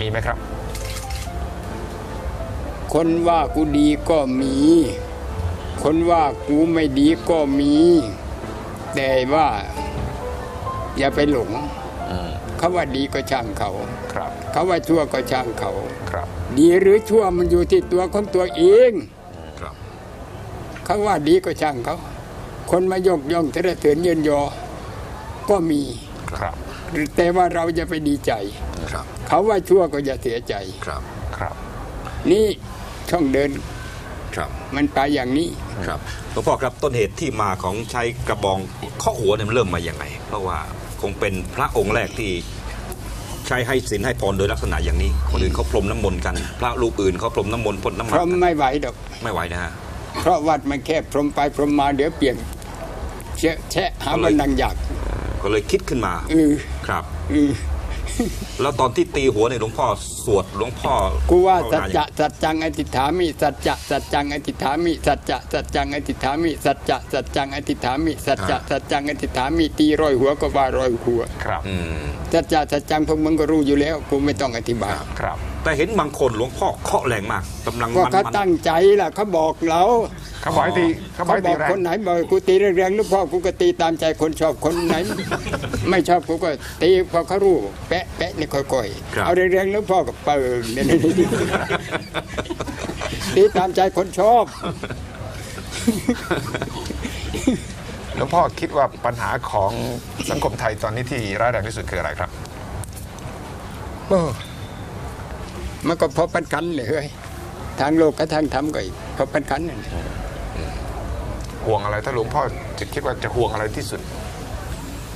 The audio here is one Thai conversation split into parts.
มีไหมครับ คนว่ากูดีก็มี คนว่ากูไม่ดีก็มี แต่ว่า อย่าไปหลงอืมเขาว่าดีก็ช่างเขาครับเขาว่าชั่วก็ช่างเขาครับ ดีหรือชั่วมันอยู่ที่ตัวของตัวเองครับเขาว่าดีก็ช่างเขา คนมายกย่องเทระเถินเยินยอ ก็มีครับแต่ว่าเราจะไปดีใจครับ เขาว่าชั่วก็อย่าเสียใจครับครับ นี่ช่องเดินครับมันไปอย่างนี้ครับหลวงพ่อครับต้นเหตุที่มาของใช้กระบองเคาะหัวเนี่ยมันเริ่มมาอย่างไง เพราะว่าคงเป็นพระองค์แรกที่ใช้ให้ศีลให้พรโดยลักษณะอย่างนี้ คนอื่นเขาพรมน้ำมนต์กัน พระรูปอื่นเขาพรมน้ำมนต์พ่นน้ำเพมันราะกันไม่ไหวดอกไม่ไหวนะฮะเพราะวัดมันแคบพรมไปพรมมาเดี๋ยวเปลี่ยนเชะแชะหามันนังอยากก็เลยคิดขึ้นมาเออครับเออ แล้วตอนที่ตีหัวเนี่ยหลวงพ่อสวดหลวงพ่อกูว่าภสัจนจะสัจจังอธิษฐามิสัจจะสัจจังอธิษฐามิสัจจะสัจจังอธิษฐามิสัจจะสัจจังอธิษฐามิสัจจะสัจจังอธิษฐามิตีร้อยหัวก็ว่าร้อยหัวครับอืมสัจจะสัจจังพวกมึงก็รู้อยู่แล้วกูไม่ต้องอธิบายครับ แต่เห็นบางคนหลวงพ่อเคาะแรงมากกำลังก็มันเขามันตั้งใจล่ะเขาบอกเราเขาบอกให้ตีเขาบอกเขาให้บตีอกแรงคนไหนบอกกูตีแรงๆหรือพ่อกูก็ตีตามใจคนชอบคนไหน ไม่ชอบกูก็ตีพอเขารู้แปะแปะนี่ค่อยๆ เอาแรงๆแล้วพ่อก็เปิงเนี่ยตีตามใจคนชอบหลวงพ่อคิดว่าปัญหาของสังคมไทยตอนนี้ที่ร้ายแรงที่สุดคืออะไรครับโอ้มันก็พอปันกันเลยเฮ้ยทางโลกกับทางธรรมก็อีกพอปันกันนั่นห่วงอะไรถ้าหลวงพ่อจะคิดว่าจะห่วงอะไรที่สุด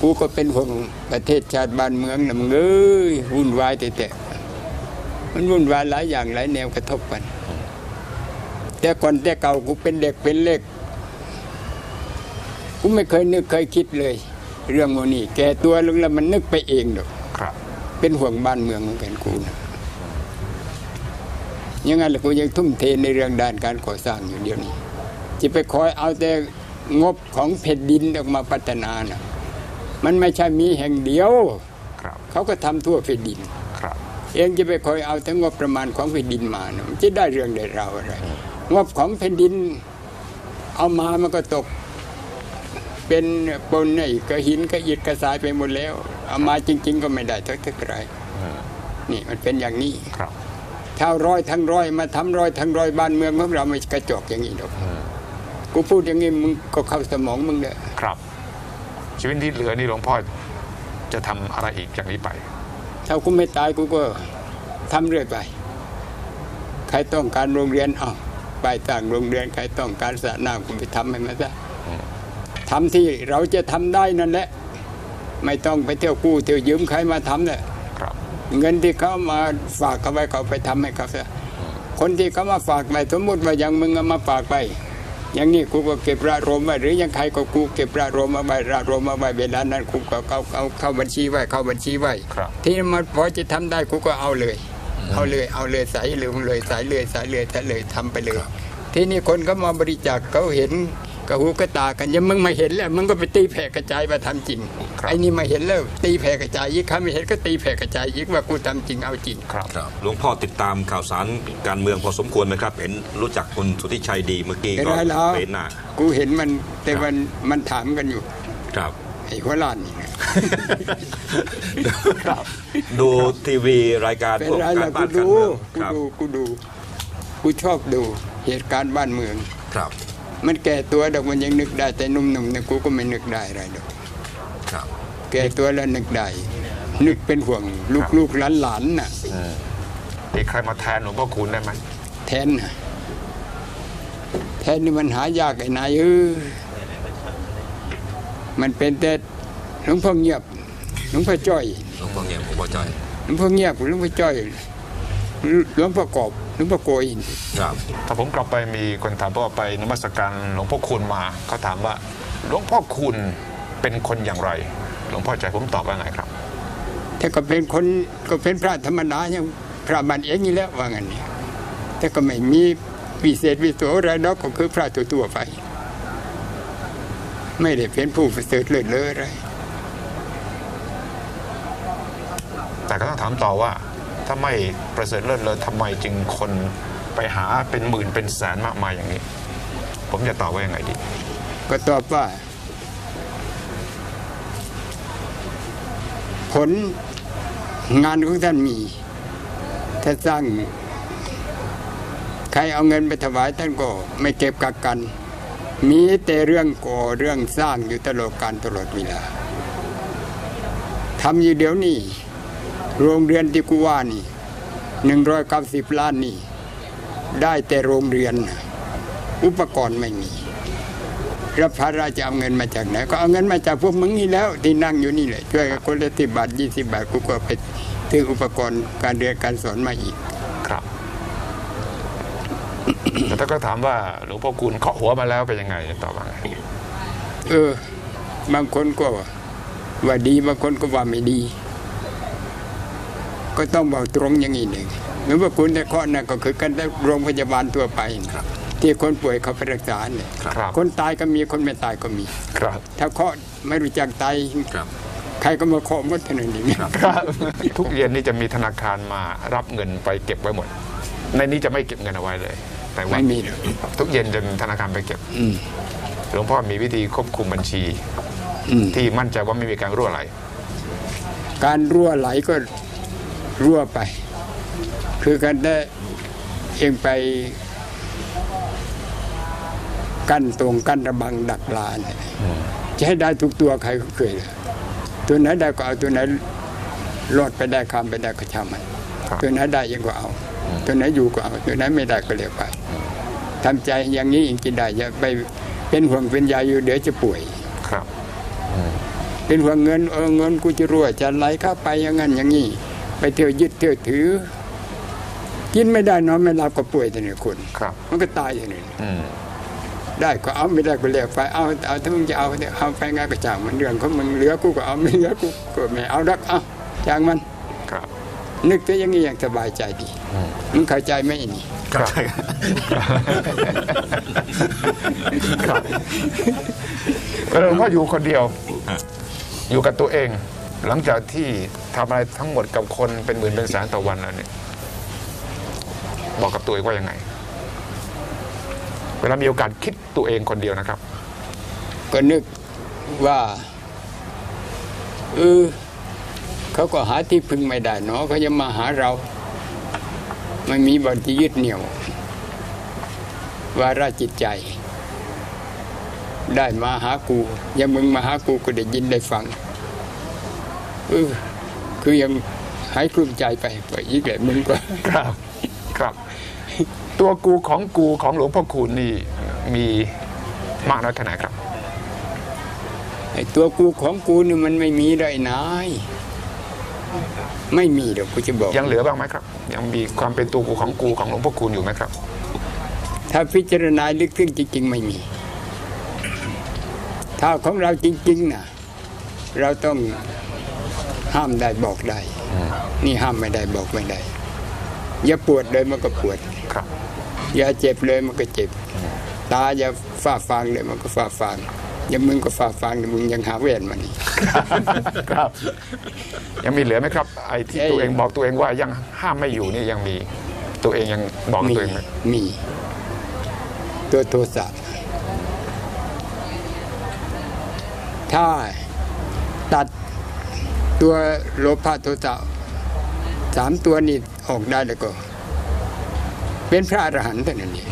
กูก็เป็นห่วงประเทศชาติบ้านเมืองนะมึงเอ้ยวุ่นวายแต่แต่มันวุ่นวายหลายอย่างหลายแนวกระทบกัน แต่ก่อนแต่เก่ากูเป็นเด็กเป็นเล็กกูไม่เคยนึกเคยคิดเลย เรื่องโมนี่แก่ตัวลงแล้วมันนึกไปเองดอกครับเป็นห่วงบ้านเมืองเหมือนกันกูนะยังไงล่ะกูยังทุ่มเทในเรื่องด้านการก่อสร้างอยู่เดียวนี้ จะไปคอยเอาแต่งบของแผ่นดินออกมาพัฒนานะ มันไม่ใช่มีแห่งเดียวครับเขาก็ทำทั่วแผ่นดินครับเองจะไปคอยเอาแต่งบประมาณของแผ่นดินมานะมันจะได้เรื่องได้ราวอะไรงบของแผ่นดิน เอามามันก็ตก เป็นปนไอ้กระหินกระอิฐกระสายไปหมดแล้ว เอามาจริง ๆ ก็ไม่ได้ทักทักไรนี่มันเป็นอย่างนี้ครับถ้าร้อยทั้งร้อยมาทำร้อยทั้งร้อยบ้านเมืองของเราไม่กระจอกอย่างนี้หรอกกูพูดอย่างนี้มึงก็เข้าสมองมึงเลยครับ ชีวิตที่เหลือนี่หลวงพ่อจะทำอะไรอีกจากนี้ไป ถ้ากูไม่ตายกูก็ทำเรื่อยไป ใครต้องการโรงเรียนเอาไปตั้งโรงเรียนใครต้องการสระน้ำกูไปทำให้มันซะทำที่เราจะทำได้นั่นแหละ ไม่ต้องไปเที่ยวกู้เที่ยวยืมใครมาทำเลยครับเงินที่เขามาฝากเอาไว้เขาไปทำให้เขาซะคนที่เขามาฝากไปสมมติว่าอย่างมึงเอามาฝากไป อย่างนี้กูก็เก็บระรมไว้หรือยังใครก็กูเก็บระรมเอาไว้ระรมเอาไว้เวลานั้นกูก็เอาเอาเข้าบัญชีไว้เข้าบัญชีไว้ครับที่มันพอจะทำได้กูก็เอาเลย เอาเลยเอาเลยสายเลยเลยสายเลยสายเลยสายเลยทำไปเลย ที่นี่คนก็มาบริจาคเขาเห็น กระหูกระตากันยังมึงมาเห็นแล้วมึงก็ไปตีแผ่กระจายมาทำจริงครับไอ้นี่มาเห็นแล้วตีแผ่กระจายอีกครั้งไม่เห็นก็ตีแผ่กระจายอีกว่ากูทำจริงเอาจริงครับครับหลวงพ่อติดตามข่าวสารการเมืองพอสมควรไหมครับ เห็นรู้จักคุณสุทธิชัยดีเมื่อกี้ไม่ก็ได้แล้วเป็นหน้ากูเห็นมันแต่มันมันถามกันอยู่ ครับไอ้หัวล้านนี่นะครับดูทีวีรายการเป็นพวกไรการล่ะบ้ากูนการดูเมืองกูครับดูกูดูกูชอบดูเหตุการณ์บ้านเมืองครับ มันแก่ตัวดอกมันยังนึกได้ แต่หนุ่มๆเนี่ยกูก็ไม่นึกได้อะไรดอกครับ แก่ตัวแล้วนึกได้ นึกเป็นห่วงลูกๆหลานๆน่ะมีใครมาแทนหลวงพ่อคูณได้ไหมแทนน่ะแทนนี่มันหายากไอ้นายเออมันเป็นแต่หลวงพ่อเงียบหลวงพ่อจ้อยหลวงพ่อเงียบผมพอใจหลวงพ่อเงียบหลวงพ่อจ้อยหลวงพ่อกอบ หลวงพ่อโกยครับถ้าผมกลับไปมีคนถามว่าไปนมัสการหลวงพ่อคูณมาเขาถามว่าหลวงพ่อคูณเป็นคนอย่างไร หลวงพ่อใจผมตอบว่าไงครับถ้าก็เป็นคนก็เป็นพระธรรมดาอย่างพระบันเองนี่แหล้วว่างั้นเนี่ยแต่ก็ไม่มีวิเศษวิโสอะไรนอกก็คือพระตัวๆไป ไม่ได้เป็นผู้ประเสริฐเลิศเลออะไรแต่ก็ต้องถามต่อว่า ถ้าไม่ประเสริฐเลิศเลยทำไมจึงคนไปหาเป็นหมื่นเป็นแสนมากมายอย่างนี้ ผมจะตอบว่ายังไงดี ก็ตอบว่า ผลงานของท่านมีถ้าสร้าง ใครเอาเงินไปถวายท่านก็ไม่เก็บกักกัน มีแต่เรื่องก่อเรื่องสร้างอยู่ตลอดการตลอดเวลาทำอยู่เดี๋ยวนี้ โรงเรียนที่กูว่านี่หนึ่งร้อยเก้าสิบล้านนี่ ได้แต่โรงเรียนน่ะอุปกรณ์ไม่มีรับภาระจะเอาเงินมาจากไหน ก็เอาเงินมาจากพวกมึงนี่แล้ว ที่นั่งอยู่นี่แหละช่วยกันคนละสิบบาทยี่สิบบาทกูก็ไปซื้ออุปกรณ์การเรียนการสอนมาอีก ครับแต่ถ้าก็ถามว่าหลวงพ่อคูณเคาะหัวมาแล้วเป็นยังไงจะตอบว่าไงเออ บางคนก็ว่าดีบางคนก็ว่าไม่ดี ก็ต้องบอกตรงอย่างนี้หนึ่งเหมือนว่าคุณแต่ข้อนั่นก็คือกันได้โรงพยาบาลทั่วไปนะครับที่คนป่วยเขาไปรักษาเนี่ยครับคนตายก็มีคนไม่ตายก็มีครับ ถ้าเคาะไม่รู้จักตายครับใครก็มาเคาะหมดเท่านั้นเองครับทุกเย็นนี่จะมีธนาคารมารับเงินไปเก็บไว้หมด ในนี้จะไม่เก็บเงินเอาไว้เลย แต่ว่าไม่มีเลยทุกเย็นจะมีธนาคารไปเก็บอืมหลวงพ่อมีวิธีควบคุมบัญชีอืมที่มั่นใจว่าไม่มีการรั่วไหล การรั่วไหลก็ รั่วไป คือกันได้เองไปกั้นตรงกั้นระบังดักปลาเนี่ยจะให้ได้ทุกตัวใครก็เคยเลยตัวไหนได้ก็เอาตัวไหนรอดไปได้ข้ามไปได้ก็ช่างมันครับตัวไหนได้ยังก็เอา ตัวไหนอยู่ก็เอาตัวไหนไม่ได้ก็เลียไปทำใจอย่างนี้เองกินได้อย่าไปเป็นห่วงเป็นใยอยู่เดี๋ยวจะป่วยครับ เป็นห่วงเงินเออเงินกูจะรั่วจะไหลเข้าไปอย่างนั้นอย่างนี้ ไปเที่ยวยึดเที่ยวถือ กินไม่ได้นอนไม่หลับก็ป่วยแต่เนี่ยคนครับ มันก็ตายอย่างนี้อืมได้ก็เอาไม่ได้ก็เรียกไปเอาเอาถ้ามึงจะเอาเนี่ยเอาไปงานก็จ้างมันเรื่องของมึงเหลือกูก็เอาไม่เหลือกูก็ไม่เอารักเอาจ้างมันครับ นึกแต่อย่างนี้อย่างสบายใจดีมึงเข้าใจไหมไอ้นี่ครับครับแล้วหลวงพ่ออยู่คนเดียว อยู่กับตัวเอง หลังจากที่ทำอะไรทั้งหมดกับคนเป็นหมื่นเป็นแสนต่อวันแล้วเนี่ยบอกกับตัวเองว่ายังไง เวลามีโอกาสคิดตัวเองคนเดียวนะครับ ก็นึกว่าเออเขาก็หาที่พึ่งไม่ได้เนาะเขาจะมาหาเราไม่มีบันที่ยึดเหนี่ยววาระจิตใจ ได้มาหากูอยังมึงมาหากูก็ได้ยินได้ฟัง เออคือยังหายกลุ้มใจไปไปอีกแหละมึงก็ครับ ครับ ตัวกูของกูของหลวงพ่อคูณนี่มีมากน้อยแค่ไหนครับไอ้ตัวกูของกูนี่มันไม่มีเลยนายไม่มีเดี๋ยวกูจะบอกยังเหลือบ้างไหมครับ ยังมีความเป็นตัวกูของกูของหลวงพ่อคูณอยู่ไหมครับ ถ้าพิจารณาลึกซึ้งจริง ๆ ไม่มี ถ้าของเราจริง ๆนะเราต้อง ห้ามได้บอกได้ นี่ห้ามไม่ได้บอกไม่ได้ อย่าปวดเลยมันก็ปวดครับ อย่าเจ็บเลยมันก็เจ็บ ตาอย่าฝ้าฟางเลยมันก็ฝ้าฟางอย่ามึงก็ฝ้าฟางมึงยังหาแหวนมานี่ครับ ยังมีเหลือไหมครับ ไอ้ที่เอ้ยตัวเองบอกตัวเองว่ายังห้ามไม่อยู่นี่ยังมี ตัวเองยังบอกกับมีตัวเองไหมมีตัวโทสะถ้าตัด ตัวโลภะโทสะสามตัวนี้ออกได้แล้วก็ เป็นพระอรหันต์เท่านั้นเอง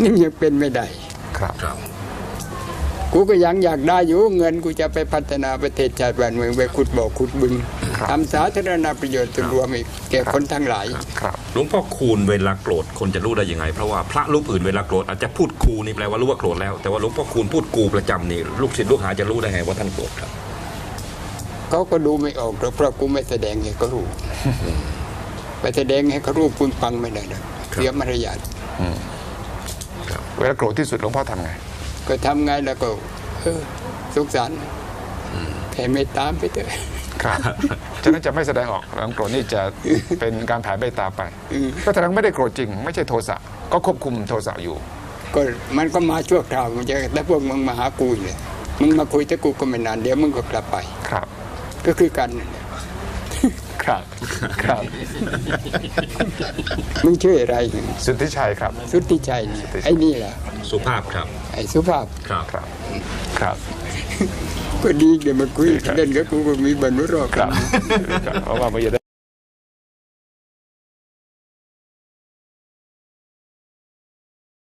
นี่ยังเป็นไม่ได้ครับครับกูก็ยังอยากได้อยู่เงินกูจะไปพัฒนาประเทศชาติบ้านเมืองไปขุดบ่อขุดบึงครับทำสาธารณประโยชน์ส่วนรวมอีกแก่คนทั้งหลายครับหลวงพ่อคูณเวลาโกรธคนจะรู้ได้ยังไง เพราะว่าพระรูปอื่นเวลาโกรธอาจจะพูดกูนี่แปลว่ารู้ว่าโกรธแล้วแต่ว่าหลวงพ่อคูณพูดกูประจำนี่ลูกศิษย์ลูกหาจะรู้ได้ไงว่าท่านโกรธครับ เขาก็ดูไม่ออกหรอกเพราะกูไม่แสดงให้เขารู้ไปแสดงให้เขารู้ปุนปังไม่ได้หรอกเสียมารยาทเวลาโกรธที่สุดหลวงพ่อทำไง ก็ทำไงแล้วก็เออสงสารแผ่เมตตามไปเถอะครับฉะนั้นจะไม่แสดงออกความโกรธนี่จะเป็นการแผ่เมตตาไปอืมก็แสดงไม่ได้โกรธจริง ไม่ใช่โทสะ ก็ควบคุมโทสะอยู่ ก็มันก็มาชั่วคราวมันจะแต่พวกมึงมาหากูอีกเลยมึงมาคุยแต่กูก็ไม่นานเดี๋ยวมึงก็กลับไป ครับ ก็คือกันนั่นแหละครับ ครับ มึงชื่ออะไร สุทธิชัยครับ สุทธิชัยเนี่ยไอ้นี่แหละสุภาพครับ ไอ้สุภาพ ครับ ครับครับก็ดีเดี๋ยวมาคุยเล่นกับกูก็มีบรรลุรอดครับเพราะว่ามันจะได้